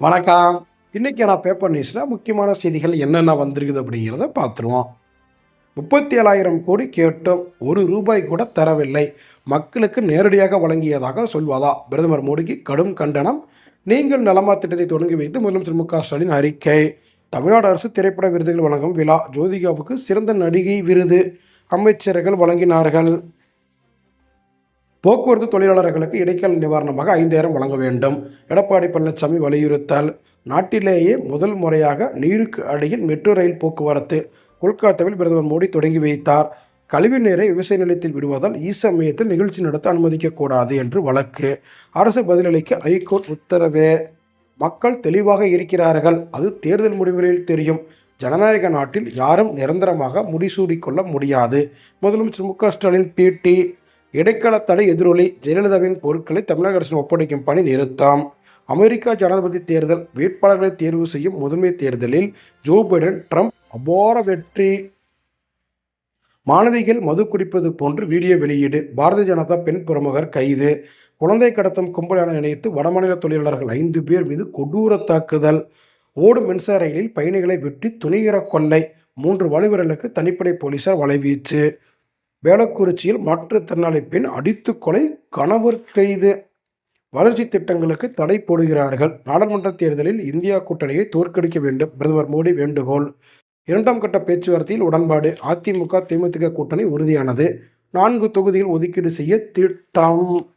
வணக்கம். இன்றைக்கி நான் பேப்பர் நியூஸில் முக்கியமான செய்திகள் என்னென்ன வந்திருக்குது அப்படிங்கிறத பார்த்துருவோம். முப்பத்தி ஏழாயிரம் கோடி கேட்டும் ஒரு ரூபாய் கூட தரவில்லை. மக்களுக்கு நேரடியாக வழங்கியதாக சொல்வதா? பிரதமர் மோடிக்கு கடும் கண்டனம். நீங்கள் நலமா திட்டத்தை தொடங்கி வைத்து முதலமைச்சர் மு க ஸ்டாலின் அறிக்கை. தமிழ்நாடு அரசு திரைப்பட விருதுகள் வழங்கும் விழா ஜோதிகாவுக்கு சிறந்த நடிகை விருது. அமைச்சர்கள் வழங்கினார்கள். போக்குவரத்து தொழிலாளர்களுக்கு இடைக்கால நிவாரணமாக ஐந்தாயிரம் வழங்க வேண்டும். எடப்பாடி பழனிசாமி வலியுறுத்தல். நாட்டிலேயே முதல் முறையாக நீருக்கு அடியில் மெட்ரோ ரயில் போக்குவரத்து கொல்கத்தாவில் பிரதமர் மோடி தொடங்கி வைத்தார். கழிவு நீரை விவசாய நிலையத்தில் விடுவதால் ஈசமயத்தில் நிகழ்ச்சி நடத்த அனுமதிக்கக்கூடாது என்று வழக்கு. அரசு பதிலளிக்க ஐகோர்ட் உத்தரவு. மக்கள் தெளிவாக இருக்கிறார்கள். அது தேர்தல் முடிவுகளில் தெரியும். ஜனநாயக நாட்டில் யாரும் நிரந்தரமாக முடிசூடிக்கொள்ள முடியாது. முதலமைச்சர் மு க ஸ்டாலின் பேட்டி இடைக்கால தடை எதிரொலி ஜெயலலிதாவின் பொருட்களை தமிழக அரசின் ஒப்படைக்கும் பணி நிறுத்தம். அமெரிக்கா ஜனாதிபதி தேர்தல் வேட்பாளர்களை தேர்வு செய்யும் முதன்மை தேர்தலில் ஜோ பைடன் ட்ரம்ப் அபார வெற்றி. மாணவிகள் மது குடிப்பது போன்று வீடியோ வெளியீடு பாரதிய ஜனதா பெண் பிரமுகர் கைது. குழந்தை கடத்தும் கும்பல் என நினைத்து வடமாநில தொழிலாளர்கள் ஐந்து பேர் மீது கொடூர தாக்குதல். ஓடும் மின்சார ரயிலில் பயணிகளை வெட்டி துணிகர கொள்ளை. மூன்று வலுவர்களுக்கு தனிப்படை போலீசார் வலைவீச்சு. வேளக்குறிச்சியில் மாற்றுத்திறனாளி பெண் அடித்து கொலை கணவர் கைது வளர்ச்சி திட்டங்களுக்கு தடை போடுகிறார்கள். நாடாளுமன்ற தேர்தலில் இந்தியா கூட்டணியை தோற்கடிக்க வேண்டும். பிரதமர் மோடி வேண்டுகோள். இரண்டாம் கட்ட பேச்சுவார்த்தையில் உடன்பாடு. அதிமுக தேமுதிக கூட்டணி உறுதியானது. நான்கு தொகுதியில் ஒதுக்கீடு செய்ய திட்டம்.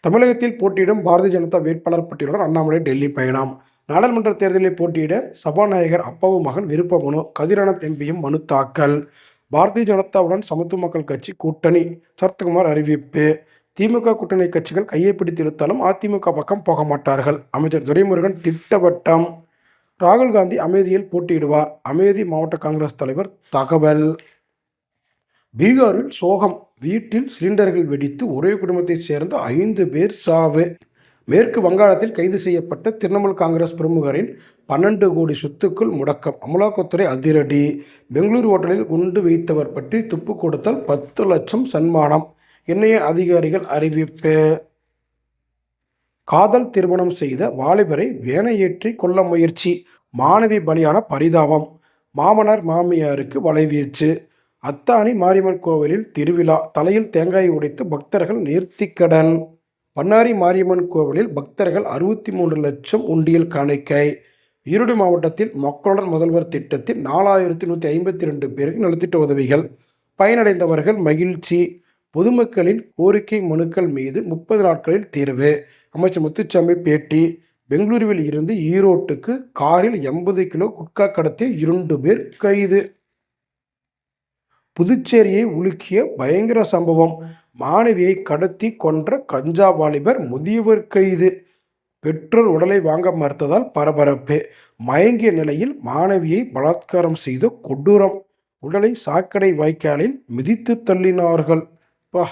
தமிழகத்தில் போட்டியிடும் பாரதிய ஜனதா வேட்பாளர் பட்டியலுடன் அண்ணாமலை டெல்லி பயணம். நாடாளுமன்ற தேர்தலில் போட்டியிட சபாநாயகர் அப்பாவு மகன் விருப்ப மனு. கதிரானந்த் எம்பியும் மனு தாக்கல். பாரதிய ஜனதாவுடன் சமத்துவ மக்கள் கட்சி கூட்டணி. சரத்குமார் அறிவிப்பு. திமுக கூட்டணி கட்சிகள் கையை பிடித்து இழுத்தாலும் அதிமுக பக்கம் போக மாட்டார்கள். அமைச்சர் துரைமுருகன் திட்டவட்டம். ராகுல் காந்தி அமேதியில் போட்டியிடுவார். அமேதி மாவட்ட காங்கிரஸ் தலைவர் தகவல். பீகாரில் சோகம். வீட்டில் சிலிண்டர்கள் வெடித்து ஒரே குடும்பத்தைச் சேர்ந்த ஐந்து பேர் சாவு. மேற்கு வங்காளத்தில் கைது செய்யப்பட்ட திரிணாமுல் காங்கிரஸ் பிரமுகரின் பன்னெண்டு கோடி சொத்துக்கள் முடக்கம். அமலாக்கத்துறை அதிரடி. பெங்களூரு ஹோட்டலில் குண்டு வைத்தவர் பற்றி துப்பு கொடுத்தால் பத்து லட்சம் சன்மானம். இணைய அதிகாரிகள் அறிவிப்பு. காதல் திருமணம் செய்த வாலிபரை வேனையேற்றி கொல்ல முயற்சி. மாணவி பலியான பரிதாபம். மாமனார் மாமியாருக்கு வலைவீச்சு அத்தானி மாரியம்மன் கோவிலில் திருவிழா. தலையில் தேங்காய் உடைத்து பக்தர்கள் நேர்த்திக்கடன். பண்ணாரி மாரியம்மன் கோவிலில் பக்தர்கள் அறுபத்தி மூன்று லட்சம் உண்டியல் காணிக்கை. ஈரோடு மாவட்டத்தில் மக்களுடன் முதல்வர் திட்டத்தில் நாலாயிரத்தி நூற்றி ஐம்பத்தி ரெண்டு பேருக்கு நலத்திட்ட உதவிகள். பயனடைந்தவர்கள் மகிழ்ச்சி. பொதுமக்களின் கோரிக்கை மனுக்கள் மீது முப்பது நாட்களில் தீர்வு. அமைச்சர் முத்துச்சாமி பேட்டி. பெங்களூருவில் இருந்து ஈரோட்டுக்கு காரில் எண்பது கிலோ குட்கா கடத்திய இரண்டு பேர் கைது. புதுச்சேரியை உலுக்கிய பயங்கர சம்பவம். மாணவியை கடத்தி கொன்ற கஞ்சா வாலிபர் முதியவர் கைது. பெற்றோர் உடலை வாங்க மறுத்ததால் பரபரப்பு. மயங்கிய நிலையில் மாணவியை பலாத்காரம் செய்த கொடூரம். உடலை சாக்கடை வாய்க்காலில் மிதித்து தள்ளினார்கள். பா.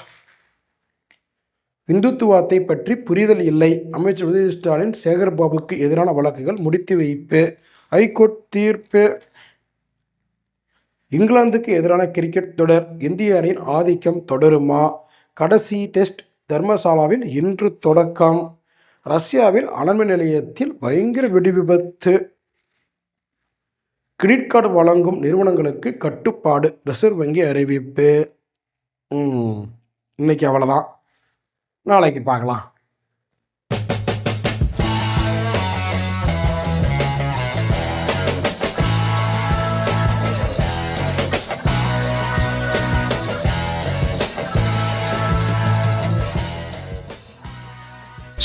இந்துத்துவத்தை பற்றி புரிதல் இல்லை. அமைச்சர் உதய ஸ்டாலின் சேகர்பாபுக்கு எதிரான வழக்குகள் முடித்து வைப்பு. ஹைகோர்ட் தீர்ப்பு. இங்கிலாந்துக்கு எதிரான கிரிக்கெட் தொடர். இந்திய அணியின் ஆதிக்கம் தொடருமா? கடைசி டெஸ்ட் தர்மசாலாவில் இன்று தொடக்கம். ரஷ்யாவில் அனல்மின் நிலையத்தில் பயங்கர வெடி விபத்து. கிரெடிட் கார்டு வழங்கும் நிறுவனங்களுக்கு கட்டுப்பாடு ரிசர்வ் வங்கி அறிவிப்பு. இன்னைக்கு அவ்வளோதான் நாளைக்கு பார்க்கலாம்.